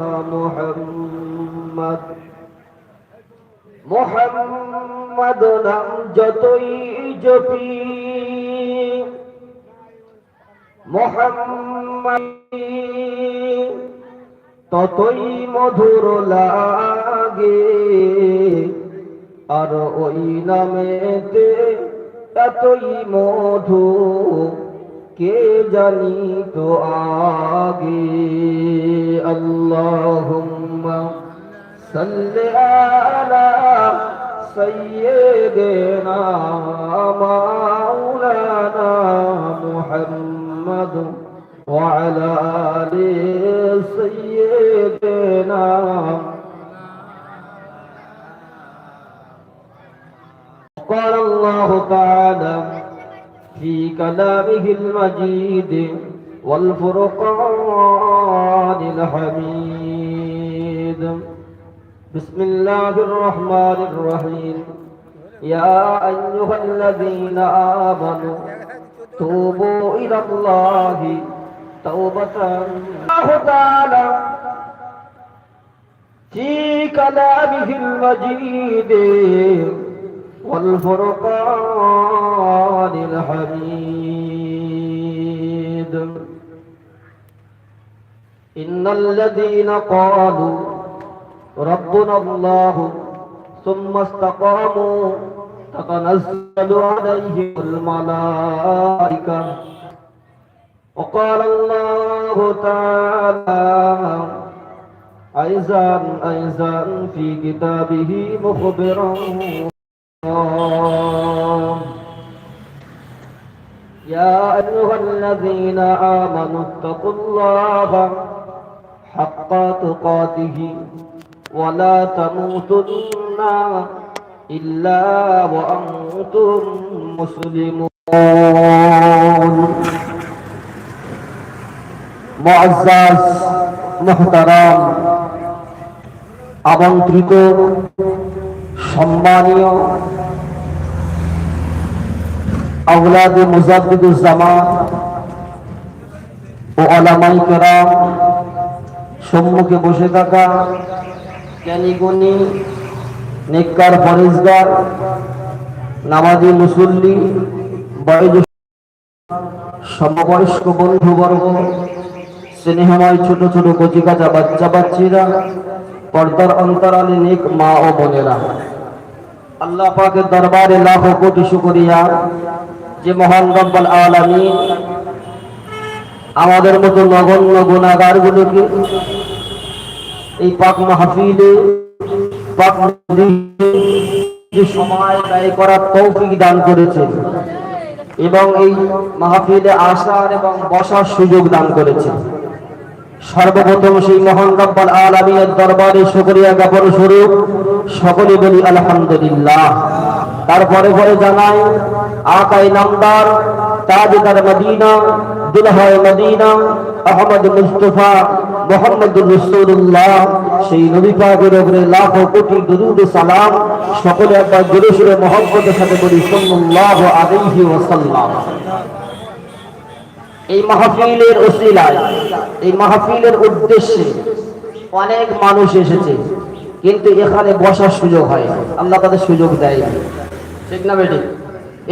মোহাম্মদ। মোহাম্মদ নাম যতই জপি মোহাম্মদ ততই মধুর লাগে। আর ওই নামেতে এতই মধু কে জানি তো আগে আল্লাহুম্মা সাল্লি আলা সাইয়্যিদিনা মাওলানা মুহাম্মদ وعلى آل سيدنا قال الله تعالى في كلامه المجيد والفرقان الحميد. بسم الله الرحمن الرحيم. يا أيها الذين آمنوا توبوا إلى الله توبة الله تعالى في كلامه المجيد والفرقان الحميد إن الذين قالوا ربنا الله ثم استقاموا تتنزل عليهم الملائكة وقال الله تعالى أيضا أيضا في كتابه مخبرا يا أيها الذين آمنوا اتقوا الله حق تقاته ولا تموتن إلا وأنتم مسلمون معزز محترم আমন্ত্রিত সম্মানীয় আউলাদে মুজাদ্দিদুজ্জামান ও আলামাই কেরাম, সম্মুখে বসে থাকা জ্ঞানীগুণী নেককার ফরেজগার নামাজি মুসল্লি বয়োজ্যেষ্ঠ সমবয়স্ক বন্ধুবর্গ, স্নেহময় ছোট ছোট কচিকাচা বাচ্চা বাচ্চিরা পর্দার অন্তরালে নেক মা ও বোনেরা। আল্লাহ পাকের দরবারে লাখ কোটি শুকরিয়া। যে মহান রব্বাল আলামিন আমাদের মতো নগণ্য গুণাগার গুলোকে এই পাক মাহফিলে, পাক যে সময় ব্যয় করার তৌফিক দান করেছে এবং এই মাহফিলে আসার এবং বসার সুযোগ দান করেছে সর্বপ্রথম সেই মহান রব্বাল আলমিনের দরবারে শুকরিয়া জ্ঞাপন স্বরূপ সকলে বলি আলহামদুলিল্লাহ। তারপরে পরে জানাই আকাই নামদার তাজদার মদিনা, দুলহায় মদিনা, আহমদ মুস্তফা, মোহাম্মদুর রসুল্লাহ সেই নবী পাকের উপরে লাখ কোটি দুরুদ সালাম সকলে একবার জোরে সুরে মহব্বতের সাথে বলি সাল্লাল্লাহু আলাইহি ওয়াসাল্লাম। এই মাহফিলের ওসিলায় এই মাহফিলের উদ্দেশ্যে অনেক মানুষ এসেছে, কিন্তু এখানে বসার সুযোগ হয় আল্লাহ তাদের সুযোগ দেয় ঠিক না বেটি?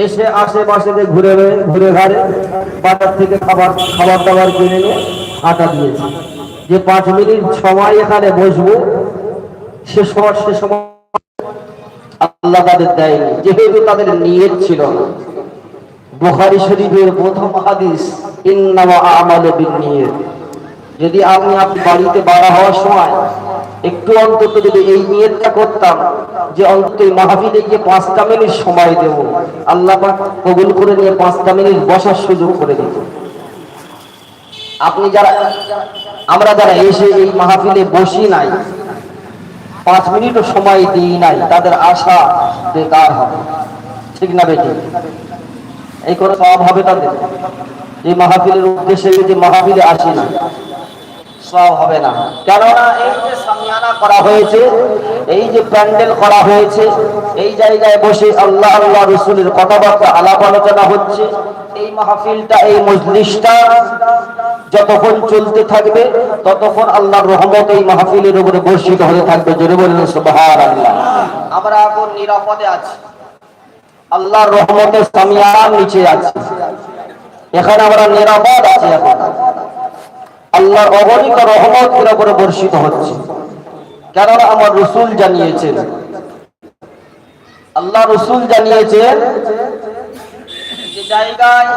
এসে আশেপাশে ঘুরে ঘুরে ঘাড়ে, বাজার থেকে খাবার খাবার দাবার কিনে নিয়ে আটা দিয়েছে। যে পাঁচ মিনিট সময় এখানে বসবো, সে সময় সে সময় আল্লাহ তাদের দেয়নি। যেহেতু তাদের নিয়ত ছিল না। বুখারী শরীফের প্রথম হাদিস যদি আমি আপনি বাড়িতে বাড়া হওয়ার সময় একটু অন্তত যদি এই নিয়তটা করতাম যে অন্তত এই মাহফিলে গিয়ে পাঁচটা মিনিট সময় দেব, আল্লাহ কবুল করে নিয়ে পাঁচটা মিনিট বসার সুযোগ করে দিত। আপনি যারা, আমরা যারা এসে এই মাহফিলে বসি নাই, পাঁচ মিনিটও সময় দিই নাই, তাদের আশা বেকার হবে। ঠিক না বেটি? এই করে সব হবে তাদের। এই মাহফিলের উদ্দেশ্যে যদি মাহফিলে আসি না, সব হবে না। কেননা করা হয়েছে, এই যে প্যান্ডেল করা হয়েছে, এই জায়গায় বসে আল্লাহ আল্লাহ কথাবার্তা আলাপ আলোচনা হচ্ছে, এই মাহফিলটা, এই যতক্ষণ চলতে থাকবে, ততক্ষণ আল্লাহর রহমত এই মাহফিলের উপরে বর্ষিত হতে থাকবে। জোরে বললেন সুবহান আল্লাহ আমরা এখন নিরাপদে আছি। আল্লাহর রহমতের সামিয়ার নিচে আছি। এখানে আমরা নিরাপদ আছি এখন। আল্লাহর অগণিত রহমত এর উপরে বর্ষিত হচ্ছে। কেননা আমার রসুল জানিয়েছেন, আল্লাহ রসুল জানিয়েছেন যে জায়গায়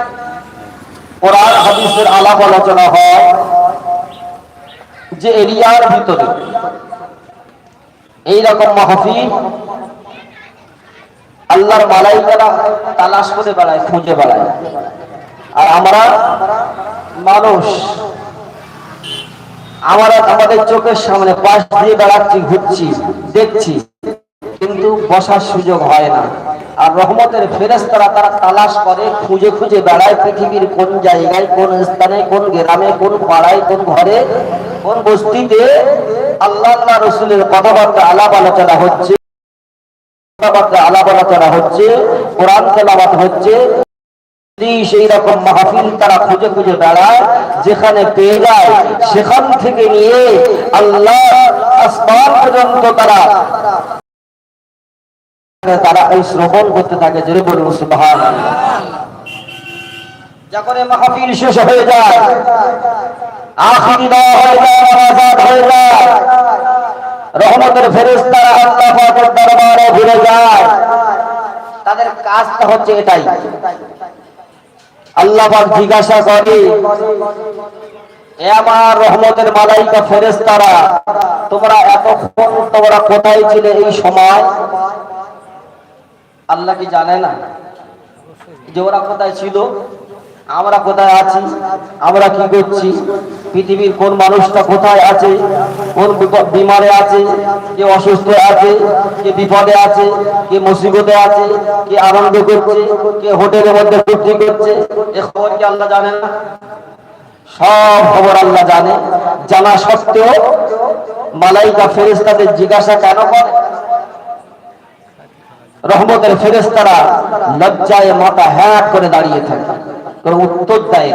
কোরআন, হাদিসের আলাপ আলোচনা হয় যে এরিয়ার ভিতরে। এইরকম মাহফিল আল্লাহর মালাইকারা তালাশ করে বেড়ায়, খুঁজে বেড়ায়। আর আমরা মানুষ। আমরা আমাদের চোখের সামনে পাশ দিয়ে বেড়াচ্ছি, ঘুরছি, দেখছি, কিন্তু বসার সুযোগ হয় না। আর রহমতের ফেরেস্তারা তারা তালাশ করে, খুঁজে খুঁজে বেড়ায় পৃথিবীর কোন জায়গায়, কোন স্থানে, কোন গ্রামে, কোন পাড়ায়, কোন ঘরে, কোন বস্তিতে আল্লাহ রসুলের কথাবার্তা আলাপ আলোচনা হচ্ছে, কথাবার্তা আলাপ আলোচনা হচ্ছে, কোরআন তেলাবাত হচ্ছে। সেই রকম তারা খুঁজে খুঁজে বেড়ায়, যেখানে পেয়ে যায়, সেখান থেকে নিয়ে আল্লাহ তারা তারা এই শ্রবণ ফেরেশতারা আল্লাহ পাকের দরবারে যায়। তাদের কাজটা হচ্ছে এটাই। আল্লাহ পাক জিজ্ঞাসা করে, এ আমার রহমতের মালাইকা ফেরেশতারা, তোমরা এতক্ষণ তোমরা কোথায় ছিলে এই সময়? আল্লাহ কি জানে না যে ওরা কোথায় ছিল? আমরা কোথায় আছি? আমরা কি করছি? পৃথিবীর কোন মানুষটা কোথায় আছে? কোন বিমারে আছে? কে অসুস্থ আছে? কে বিপদে আছে? কে মুসিবতে আছে? কে আনন্দ করছে? কে হোটেলের মধ্যে ফুর্তি করছে? এ খবর কি আল্লাহ জানে না? সব খবর আল্লাহ জানে। জানা সত্ত্বেও মালাইকা ফেরেশতাদের জিজ্ঞাসা কেন করে? রহমতের ফেরেশতারা লজ্জায় মাথা হ্যাট করে দাঁড়িয়ে থাকে। কোনো উত্তর দেয়।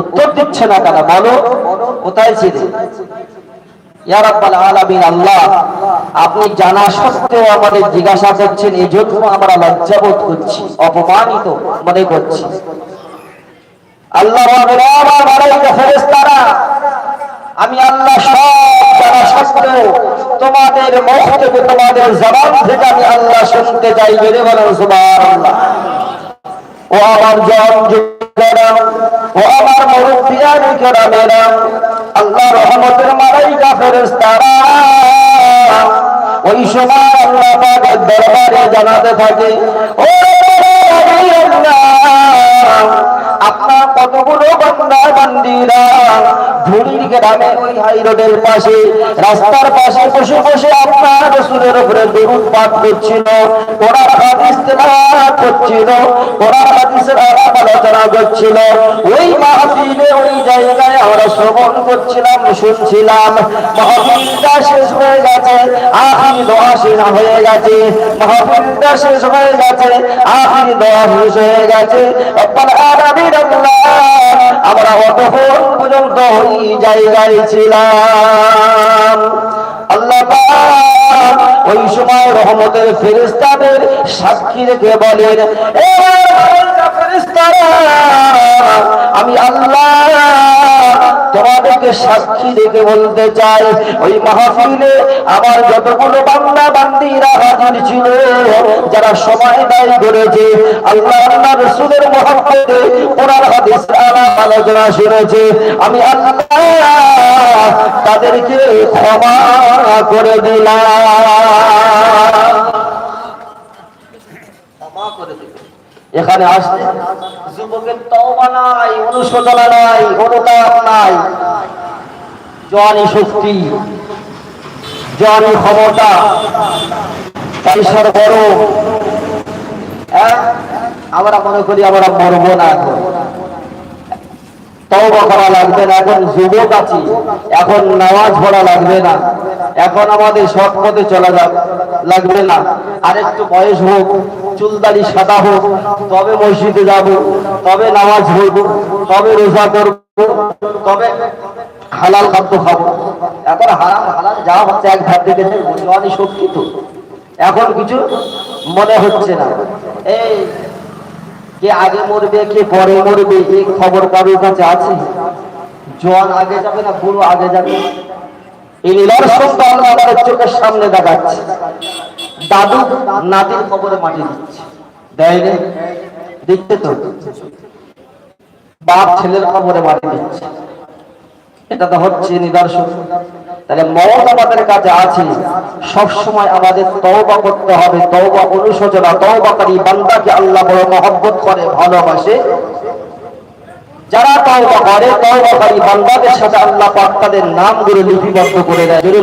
উত্তর দিচ্ছে না কেন? বলো, কোথায় ছিলে? আপনি জানা সত্ত্বেও আমাদের জিজ্ঞাসা করছেন এই জন্য আমরা লজ্জাবোধ করছি, অপমানিত মনে করছি। আল্লাহ বলবেন, "ও আমার মালাইকা আমি আল্লাহ তোমাদের মুখ থেকে তোমাদের জবান থেকে আমি আল্লাহ শুনতে চাই বেড়ে বলেন সুবহানাল্লাহ। ও আমার জন ও আমার ওই সময় জানাতে থাকে ও কতগুলো বান্দা বান্দিরা? ধুলির গ্রামে ওই হাই পাশে। রাস্তার পাশে বসে বসে আপনার রসুলের উপরে দরুদ পাঠ করছিল। ওরা হাদিস করছিল। ওরা হাদিসের আলোচনা করছিল। ওই মাহফিলে ওই জায়গায় আমরা শ্রবণ করছিলাম, শুনছিলাম। মাহফিলটা শেষ হয়ে গেছে, আখির দোয়া শেষ হয়ে গেছে। মাহফিলটা শেষ হয়ে গেছে, আখির দোয়া শেষ হয়ে গেছে। রব্বাল আলামিন আল্লাহ আমরা অতক্ষণ পর্যন্ত ওই জায়গায় ছিলাম। আল্লাহ ওই সময় রহমতের ফেরিস্তাদের সাক্ষী রেখে বলেন সাক্ষী রেখে বলতে চাই ওই মাহফিলে আমার যতগুলো বাংলা বান্দিরা হাজির ছিল, যারা সময় ব্যয় করেছে, আল্লাহ আল্লাহ রসুলের মহাপদে ওনার আলাপ আলোচনা শুনেছে, আমি আল্লাহ তাদেরকে ক্ষমা করে দিলাম ক্ষমা করে দিলাম এখানে আসতে যুবকের তওবা নাই, অনুশোচনা নাই, অনুতাপ নাই। জওয়ানি শক্তি, জওয়ানি ক্ষমতা পয়সার বড় হ্যাঁ? আমরা মনে করি আমরা মরবো না। তওবা করা লাগবে না, এখন যুবক আছি, এখন নামাজ পড়া লাগবে না, এখন আমাদের সৎ পথে চলা লাগবে না। আর একটু বয়স হোক চুলদারি সাদা হোক, তবে মসজিদে যাব, তবে নামাজ পড়ব, তবে রোজা করব, তবে হালাল খাদ্য খাব। এখন হারাম, হালাল যা হচ্ছে এক ধার থেকে জোয়ানি শক্তি তো। এখন কিছু মনে হচ্ছে না। এই কে আগে মরবে, কে পরে মরবে এই খবর কারোর কাছে আছে? জোয়ান আগে যাবে না বুড়ো আগে যাবে? এই চোখের সামনে দেখাচ্ছে। দাদু নাতির খবরে মাটি দিচ্ছে। দিচ্ছে তো। বাপ ছেলের খবরে মাটি দিচ্ছে। এটা তো হচ্ছে নিদর্শন। তাহলে মত আমাদের কাছে আছে। সবসময় আমাদের তওবা করতে হবে, তওবা অনুশোচনা তওবাকারী বান্দাকে আল্লাহ বড় মহব্বত করে, ভালোবাসে। যারা তওবা করে তওবাকারী বান্দাদের সাথে আল্লাহ পাক তাদের লিপিবদ্ধ করে দেয়। জোরে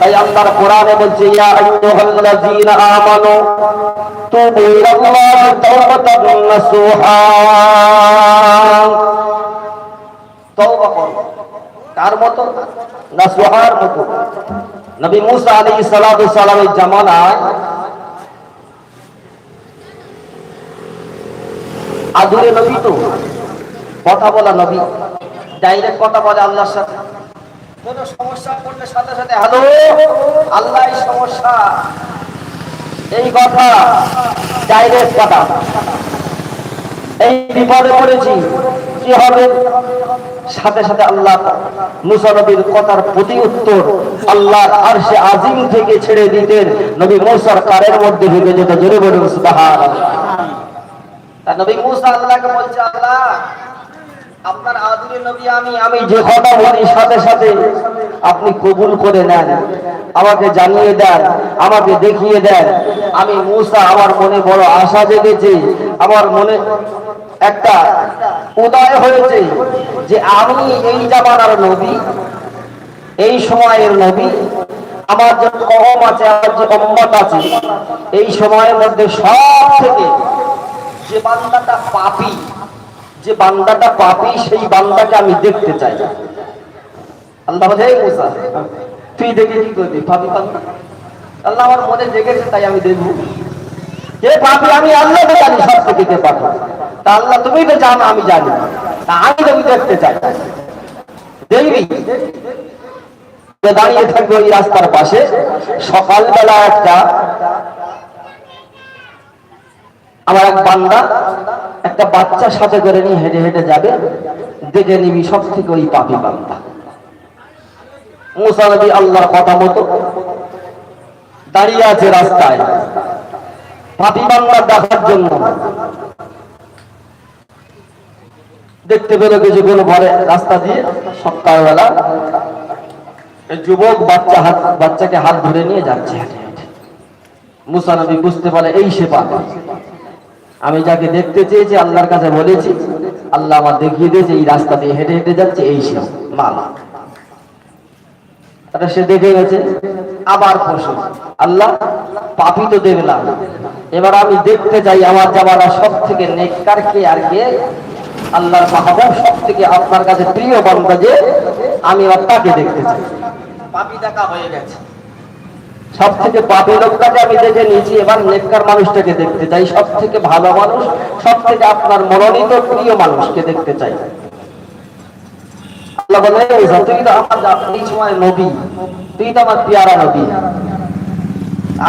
তাই আল্লাহর কোরআনে বলছে, ইয়া আইয়ুহাল্লাযীনা আমানু, তুবু ইলাল্লাহি তাওবাতান নাসুহা। তওবা করো। কার মতো না সোহার মতো। নবী মুসা সালাতু সালামের জামানায় আদুরে নবী তো, কথা বলা নবী ডাইরেক্ট কথা বলে আল্লাহর সাথে। কোন সমস্যা পড়লে সাথে সাথে, হ্যালো, আল্লাহ এই সমস্যা। এই কথা ডাইরেক্ট কথা। এই বিপদে পড়েছি, কি হবে? সাথে সাথে আল্লাহ মুসা নবীর কথার প্রতি উত্তর আল্লাহর সে আজিম থেকে ছেড়ে দিতেন। নবী মুসার কারের মধ্যে ঢুকে যেত, জোরে বলুন মুসা আল্লাহকে বলছে, আল্লাহ, আপনার আদুরে নবী আমি আমি যে কথা বলি, সাথে সাথে আপনি কবুল করে নেন। আমাকে জানিয়ে দেন, আমাকে দেখিয়ে দেন। আমি মুসা, আমার মনে বড় আশা জেগেছে। আমার মনে একটা উদয় হয়েছে যে আমি এই জামানার নবী, এই সময়ের নবী, আমার যে কম আছে, আমার যে অম্মত আছে, এই সময়ের মধ্যে সব থেকে যে বান্দাটা পাপি, যে বান্দাটা পাপি, সেই বান্দাকে আমি দেখতে চাই। আল্লাহ বলে, "এই মুসা, তুই দেখে কি করবি? পাপি বান্দা? আল্লাহ আমার মনে জেগেছে, তাই আমি দেখব। কে পাপি আমি আল্লাহ জানি, সব পাপি। তা আল্লাহ তুমি তো জানো, আমি জানি। তা আমি তুমি দেখতে চাই, দেখবি? দাঁড়িয়ে থাকবে ওই রাস্তার পাশে, সকালবেলা একটা আমার এক বান্দা, একটা বাচ্চা সাথে করে নিয়ে হেঁটে হেঁটে যাবে, দেখে নিবি সব থেকে ওই পাপি বান্দা। মুসা নবী আল্লাহর কথা মতো দাঁড়িয়ে আছে রাস্তায়। পাপি বাংলা দেখার জন্য। দেখতে পেল কিছুক্ষণ পরে রাস্তা দিয়ে সকালবেলা যুবক বাচ্চা হাত, বাচ্চাকে হাত ধরে নিয়ে যাচ্ছে। হেঁটে হেঁটে মুসা বুঝতে পারে, এই সে আমি যাকে দেখতে চেয়েছি, আল্লাহর কাছে বলেছি, আল্লাহ আমার দেখিয়ে দিয়েছে, এই রাস্তা দিয়ে হেঁটে হেঁটে যাচ্ছে, এই সে মালা। তাহলে সে দেখে গেছে আবার পশু আল্লাহ পাপি তো দেখলাম এবার আমি দেখতে চাই আমার জামানা সব থেকে নেককার কে আর কে? আল্লাহর মাহবুব সব থেকে আপনার কাছে প্রিয় বান্দা যে আমি এবার তাকে দেখতে চাই। পাপি দেখা হয়ে গেছে। সব থেকে পাপি লোকটাকে আমি দেখে নিয়েছি এবার নেককার মানুষটাকে দেখতে চাই। সব থেকে ভালো মানুষ সব থেকে আপনার মনোনীত প্রিয় মানুষকে দেখতে চাই। আল্লাহ বলে তুই তো আমার এই সময় নবী। তুই তো আমার নবী।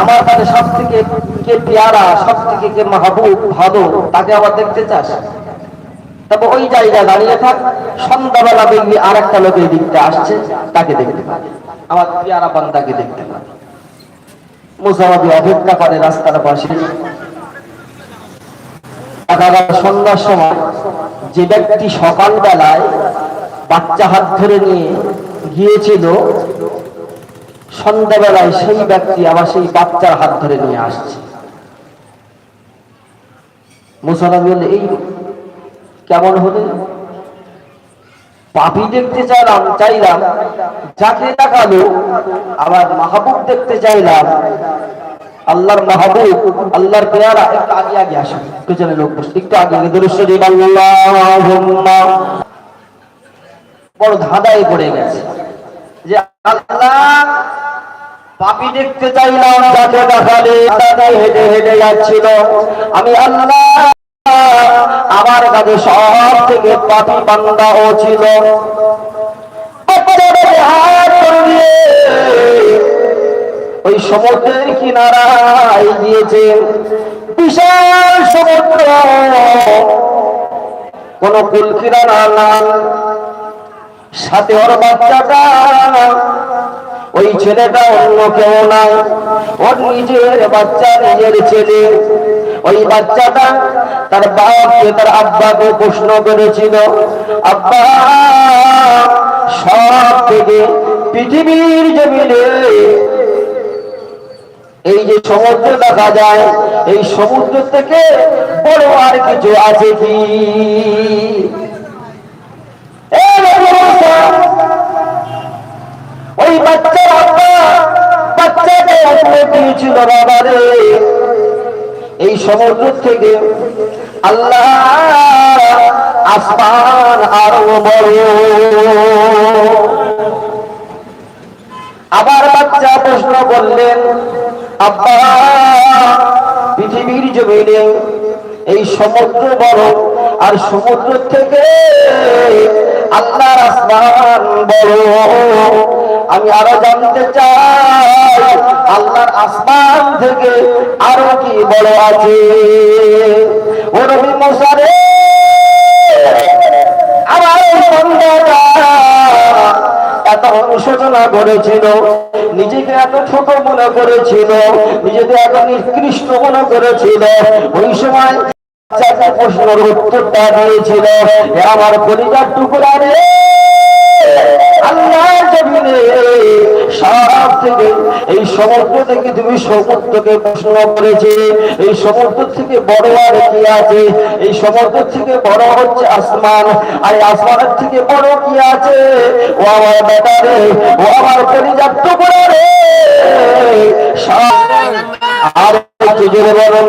আমার কাছে সব থেকে কে পেয়ারা সব থেকে কে মাহবুব, ভালো, তাকে আবার দেখতে চাস? তবে ওই জায়গায় দাঁড়িয়ে থাক, সন্ধ্যাবেলা দেখবি আর একটা আসছে, তাকে দেখতে আমার পেয়ারা দেখতে অপেক্ষা করে রাস্তার পাশে। সন্ধ্যার সময় যে ব্যক্তি সকালবেলায় বাচ্চা হাত ধরে নিয়ে গিয়েছিল। সন্ধ্যাবেলায় সেই ব্যক্তি আবার সেই বাচ্চার হাত ধরে নিয়ে আসছে। বললে এই কেমন হলে? পাপি দেখতে চাইলাম চাইলাম। যাকে দেখাল, আবার মাহবুব দেখতে চাইলাম। আল্লাহর মাহবুব, আল্লাহর পেয়ারা, একটু আগে আগে আসুন। পেছনে লোক বসে, একটু আগে আগে শরীফ, আল্লাহুম্মা বড় ধাঁধায় পড়ে গেছে। যে আল্লাহ পাপি দেখতে চাইলাম, যাকে দেখালে দাদা হেঁটে হেঁটে যাচ্ছিল। আমি আল্লাহ আমার কাছে সব থেকে পাপি বান্দা ও ছিল ওই সমুদ্রের কিনারায় গিয়েছে বিশাল সমুদ্র। কোন কুল কিনারা না সাথে ওর বাচ্চাটা। ওই ছেলেটা অন্য কেউ নাই। ওর নিজের বাচ্চা, নিজের ছেলে। ওই বাচ্চাটা তার বাপকে, তার আব্বাকে প্রশ্ন করেছিল, আব্বা, সব থেকে পৃথিবীর জমিনে এই যে সমুদ্র দেখা যায়, এই সমুদ্র থেকে বড় আর কিছু আছে কি? ওই বাচ্চার আব্বা বাচ্চাকে উপরে দিয়েছিল বাবারে। এই সমুদ্র থেকে আল্লাহ আসমান আরও বড়। আবার বাচ্চা প্রশ্ন করলেন, আব্বা, পৃথিবীর জমিনে এই সমুদ্র বড় আর সমুদ্র থেকে আল্লাহর আসমান বড় আমি আরও জানতে চাই, আল্লাহর আসমান থেকে আরও কি বড় আছে? মশারে এত অনুশোচনা করেছিল, নিজেকে এত ছোট মনে করেছিল, নিজেকে এত নিকৃষ্ট মনে করেছিল। ওই সময় প্রশ্নের উত্তরটা দিয়েছিল আমার পরিবার টুকরা এই সমুদ্র থেকে তুমি সমুদ্রকে প্রশ্ন করেছে, এই সমুদ্র থেকে বড় আর কি আছে? এই সমুদ্র থেকে বড় হচ্ছে আসমান, আর আসমানের থেকে বড় কি আছে? ও আমার বেটা রে ও আমার পরিবার টুকরা রে। আর জোরে বলুন।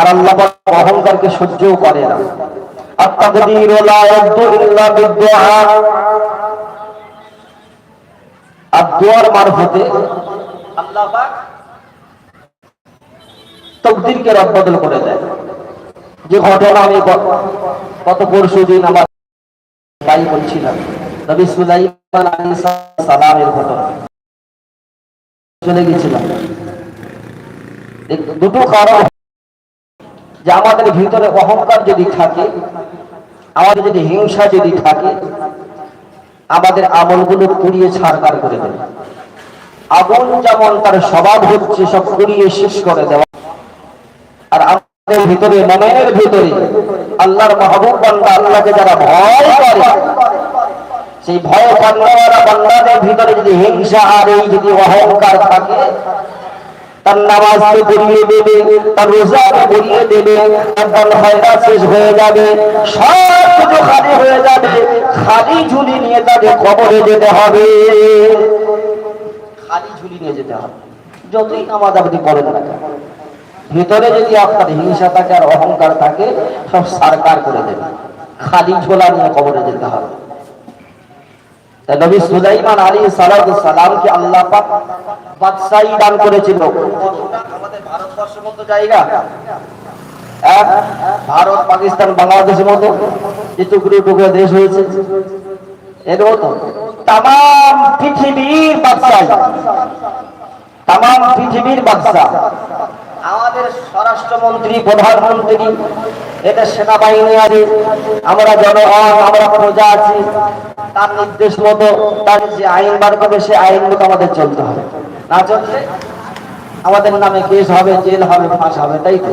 আর আল্লাহ অহংকারকে সহ্যও করে না। দুটো কারণ যে আমাদের ভিতরে অহংকার যদি থাকে, আমাদের যদি হিংসা যদি থাকে, আমাদের আমলগুলো পুড়িয়ে ছাড়কার করে দেবে। আগুন যেমন তার স্বভাব হচ্ছে, সব পুড়িয়ে শেষ করে দেওয়া। আর আমাদের ভিতরে, মনের ভিতরে আল্লাহর মাহবুব বান্দা আল্লাহকে যারা ভয় করে, সেই ভয় বান্দাওয়ালা বান্দাদের ভিতরে যদি হিংসা আর এই যদি অহংকার থাকে তার নামাজকে পড়িয়ে দেবে, তার রোজাকে পড়িয়ে দেবে, তার দান খয়রাত শেষ হয়ে যাবে, সব কিছু খালি হয়ে যাবে, খালি ঝুলি নিয়ে তাকে কবরে যেতে হবে। খালি ঝুলি নিয়ে যেতে হবে। যতই নামাজ আপনি পড়েন না ভিতরে যদি আপনার হিংসা থাকে আর অহংকার থাকে, সব সারকার করে দেবে। খালি ঝোলা নিয়ে কবরে যেতে হবে। নবী সুলাইমান আলী সালামকে আল্লাহ পাক বাদশাহী দান করেছিল। আমাদের ভারতবর্ষের মতো জায়গা ভারত, পাকিস্তান, বাংলাদেশের মতো যে টুকরো টুকরো দেশ হয়েছে এর মতো তাম পৃথিবীর বাদশাহ তাম পৃথিবীর বাদশাহ। আমাদের স্বরাষ্ট্রমন্ত্রী, প্রধানমন্ত্রী এটা সেনাবাহিনী আছে, আমরা জনগণ আমরা প্রজা আছি। তার নির্দেশ মতো তার যে আইন বার করবে, সে আইন মতো আমাদের চলতে হবে। না চললে আমাদের নামে কেস হবে, জেল হবে, ফাঁস হবে, তাই তো?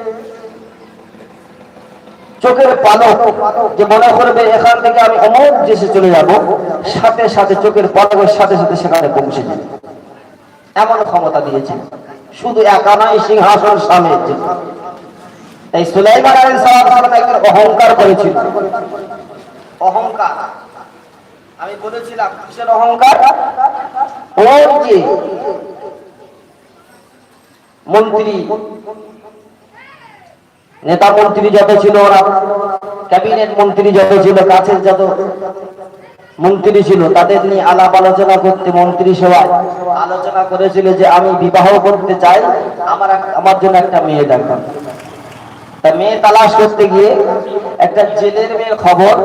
চোখের পালক যে মনে করবে এখান থেকে আমি অমুক দেশে চলে যাব, সাথে সাথে চোখের পালকের সাথে সাথে সেখানে পৌঁছে যাবে। এমন ক্ষমতা দিয়েছে। শুধু একা নয়, সিংহাসন স্বামীর তাই সুলাইমান আলাইহিস সালাম একজন অহংকার করেছিল। অহংকার। আমি বলেছিলাম, কিসের অহংকার? ওই যে মন্ত্রী নেতা মন্ত্রী যত ছিল ওরা, ক্যাবিনেট মন্ত্রী যত ছিল, কাছের যত মন্ত্রী ছিল, তাদের নিয়ে আলাপ আলোচনা করতে মন্ত্রী সভায় আলোচনা করেছিল যে আমি বিবাহ করতে চাই, আমার আমার জন্য একটা মেয়ে দরকার। তা মেয়ে তালাশ করতে গিয়ে একটা জেলের মেয়ের খবর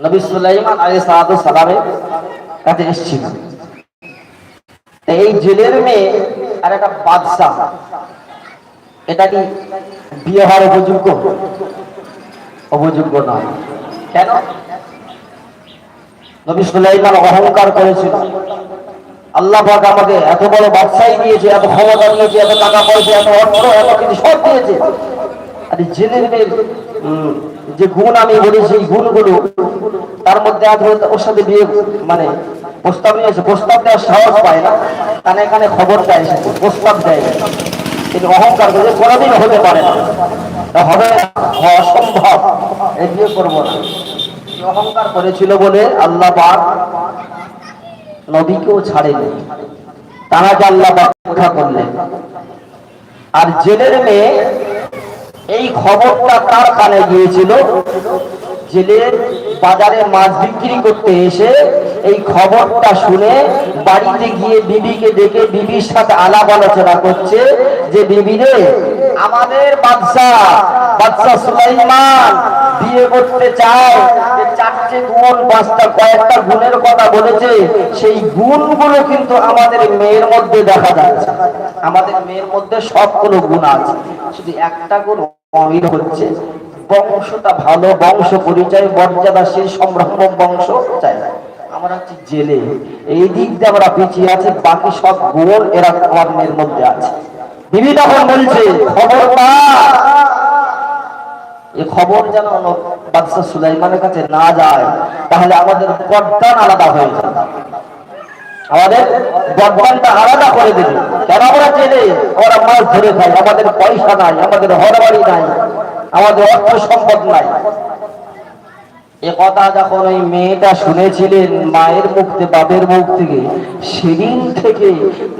নবী সুলাইমান আলী সালাতু সালামের কাছে এসেছিল। এই জেলের মেয়ে আর একটা বাদশাহ এটা কি বিয়ে হওয়ার উপযোগ্য? উপযোগ্য নয়। কেন? নবী সুলাইমান অহংকার করেছিল। আল্লাহ আমাকে এত বড় বাদশাহী দিয়েছে, এত ক্ষমতা দিয়েছে, এত টাকা পয়সা, এত অর্থ, এত কিছু সব দিয়েছে। আর জেনের যে গুণ আমি বলি, সেই গুণগুলো তার মধ্যে আজ ওর সাথে বিয়ে মানে প্রস্তাব নিয়েছে প্রস্তাব দেওয়ার সাহস পায় না। কানে কানে খবর দেয়, প্রস্তাব দেয়। কিন্তু অহংকার করে কোনোদিন হতে পারে না। হবে অসম্ভব এই বিয়ে করব না। অহংকার করেছিল বলে আল্লাহ পাক নবীকেও ছাড়েনি তারা যে আল্লাহ রক্ষা করলেন আর জেলের মেয়ে এই খবরটা তার কানে গিয়েছিল? জেলের বাজারে মাছ বিক্রি করতে এসে এই খবরটা শুনে বাড়িতে গিয়ে বিবিকে ডেকে বিবির সাথে আলাপ আলোচনা করছে যে, বিবি রে, আমাদের বাদশাহ বাদশাহ সুলাইমান বিয়ে করতে চায়। যে চারটে গুণ, পাঁচটা, কয়েকটা গুণের কথা বলেছে। সেই গুণগুলো কিন্তু আমাদের মেয়ের মধ্যে দেখা যাচ্ছে। আমাদের মেয়ের মধ্যে সবগুলো গুণ আছে। শুধু একটা গুণ অমিল হচ্ছে। বংশটা ভালো বংশ, পরিচয় মর্যাদাশীল সম্ভ্রম বংশ চাই আমরা হচ্ছে জেলে। এই দিক দিয়ে আমরা পিছিয়ে আছি, বাকি সব গুণ এরা আমার মেয়ের মধ্যে আছে। বিবি তখন বলছে খবরদার এ খবর যেন বাদশাহ সুলাইমানের কাছে না যায়, তাহলে আমাদের গদ্দান আলাদা হয়ে যাবে। আমাদের গদ্দানটা আলাদা করে দেবে। আমরা জেলে? ওরা মাছ ধরে খাই, আমাদের পয়সা নাই, আমাদের হরবাড়ি নাই। আমাদের অর্থ সম্পদ নাই। এ কথা যখন ওই মেয়েটা শুনেছিলেন, মায়ের মুখ থেকে বাপের মুখ থেকে সেদিন থেকে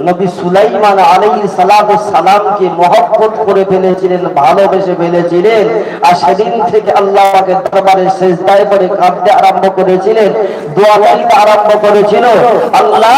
নবী সুলাইমান আলাই সালাম সালামকে মহব্বত করে ফেলেছিলেন, ভালোবেসে ফেলেছিলেন, আর সেদিন থেকে আল্লাহকে দরবারে শেষদায় করে কাঁদতে আরম্ভ করেছিলেন, দোয়া আরম্ভ করেছিল। আল্লাহ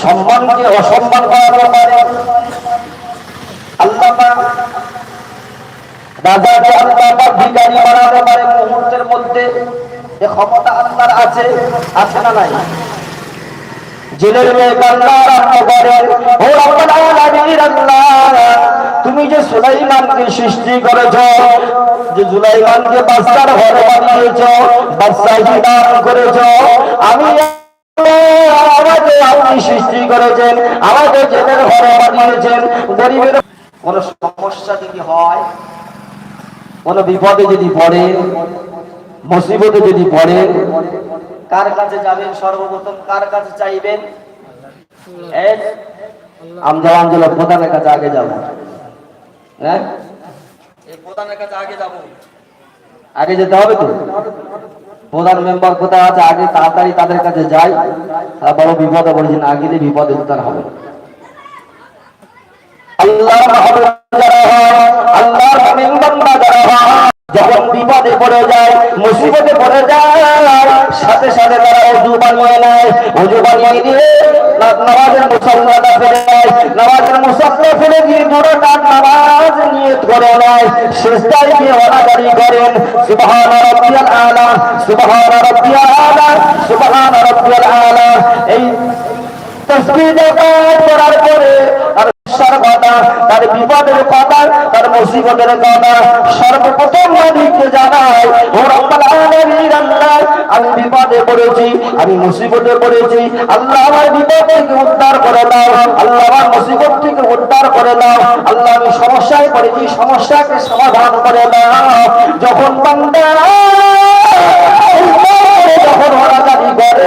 সম্মানকে অসম্মান করার ব্যাপারে আল্লাহ রাজাকে আল্লাহ ভিকারি বানার ব্যাপারে মুহূর্তের মধ্যে যে ক্ষমতা আপনার আছে আছে না নাই জেলের মেয়ে কান্নার আত্মা করে ও আল্লাহ আল্লাহ তুমি যে সুলাইমানকে সৃষ্টি করেছ, যে সুলাইমানকে বাদশার ঘরে বানিয়েছ বাদশাহী দান করেছ, আমি আমাকে আপনি সৃষ্টি করেছেন, আমাকে জেলের ঘরে বানিয়েছেন। গরিবের কোন সমস্যা যদি হয়, কোনো বিপদে যদি পড়ে, মুসিবতে যদি পড়ে, কার কাছে যাবেন সর্বপ্রথম? কার কাছে চাইবেন? এই আমজা আমজলা প্রধানের কাছে আগে যাব। হ্যাঁ? প্রধানের কাছে আগে যাব। আগে যেতে হবে তো? প্রধান মেম্বার কোথায় আছে? আগে তাড়াতাড়ি তাদের কাছে যাই। তারা বড় বিপদে পড়েছেন আগে দিয়ে বিপদে উদ্ধার হবে। আল্লাহ যখন বিপদে পড়ে যায় মুসিবতে পড়ে যায় সাথে সাথে তারা অজু বানিয়ে নেয়। অজু বানিয়ে দিয়ে না- নামাজের মুসল্লাটা ফেলে নেয় নামাজের মুসল্লা ফেলে দিয়ে দুটো তার নামাজ নিয়ত করে নেয়। শেষদায় গিয়ে অনাদারি করেন। সুবহান আলা সুবহান আলা সুবহান আলা। এই করার পরে তার তার বিপদের কথা, তার মুসিবতের কথা সর্বপ্রথম আলামিন, আল্লাহ, আমি বিপদে পড়েছি, আমি মুসিবতে পড়েছি, আল্লাহ আমার বিপদ থেকে উদ্ধার করে দাও, আল্লাহ আমার মুসিবত থেকে উদ্ধার করে দাও, আল্লাহ আমি সমস্যায় পড়েছি, সমস্যাকে সমাধান করে দাও। যখন বান্দা, যখন দাবি করে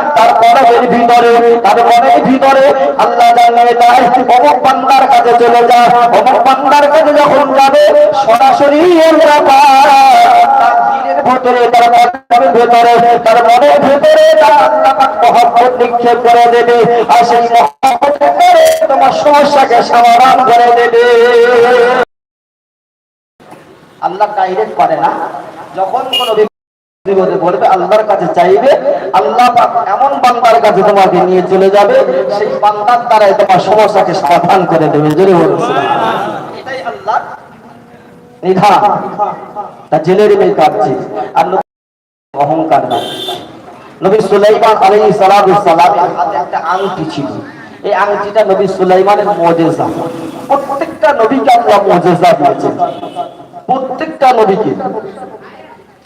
তার ভিতরে তার ভিতরে আল্লাহ অমুক কাছে চলে যায়। অমুক কাছে যখন যাবে, সরাসরি আল্লাহ করে দেবে আর সেই তোমার সমস্যাকে সমাধান করে দেবে। আল্লাহ ডাইরেক্ট করে না। যখন কোনো আল্লাহর কাছে চাইবে, আল্লাহ এমন বান্দার কাছে তোমাকে নিয়ে চলে যাবে, সেই বান্দার দ্বারাই তোমার সমস্যাকে সমাধান করে দেবে। জোরে বলছে নিধা। তা জেলের মেয়ে কাঁদছে। আর অহংকার না নবী সুলাইমান সালাতু সালামের হাতে একটা আংটি ছিল। এই আংটিটা নবী সুলাইমানের মুজিজা। প্রত্যেকটা নবীকে আল্লাহ মুজিজা দিয়েছেন। প্রত্যেকটা নবীকে।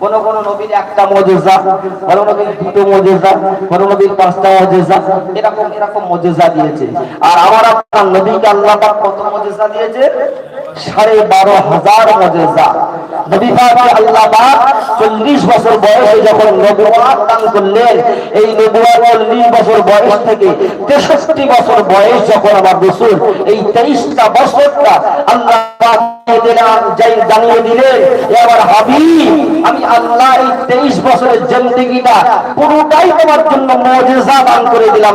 কোন কোন নবীর একটা মজেজা, কোন নবীর দুটো মজেজা, কোন নবীর পাঁচটা মজেজা, এরকম এরকম মজেজা দিয়েছে। আর আমার আপনার নবীকে আল্লাহ কত মজেজা দিয়েছে? সাড়ে বারো হাজার মজেজা। নবী পাক আল্লাহ চল্লিশ বছর বয়সে যখন নবুয়াত দান করলেন, এই নবুয়াত চল্লিশ বছর বয়স থেকে তেষট্টি বছর বয়স যখন আমার রসুল এই তেইশটা বছরটা আল্লাহ জানিয়ে আমার আমি আল্লাহ এই তেইশ বছরের জিন্দিগিটা পুরোটাই তোমার জন্য মজেজা দান করে দিলাম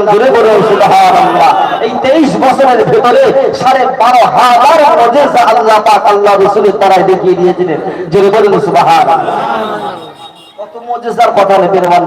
সুবহানাল্লাহ। এই তেইশ বছরের ভেতরে সাড়ে বারো হাজার মজেজা আল্লাহ পাক আল্লাহ রসুলের তারাই দেখিয়ে দিয়েছিলেন। জোরে বলুন সুবহানাল্লাহ। কত মজেজার কথা নেবেন আমার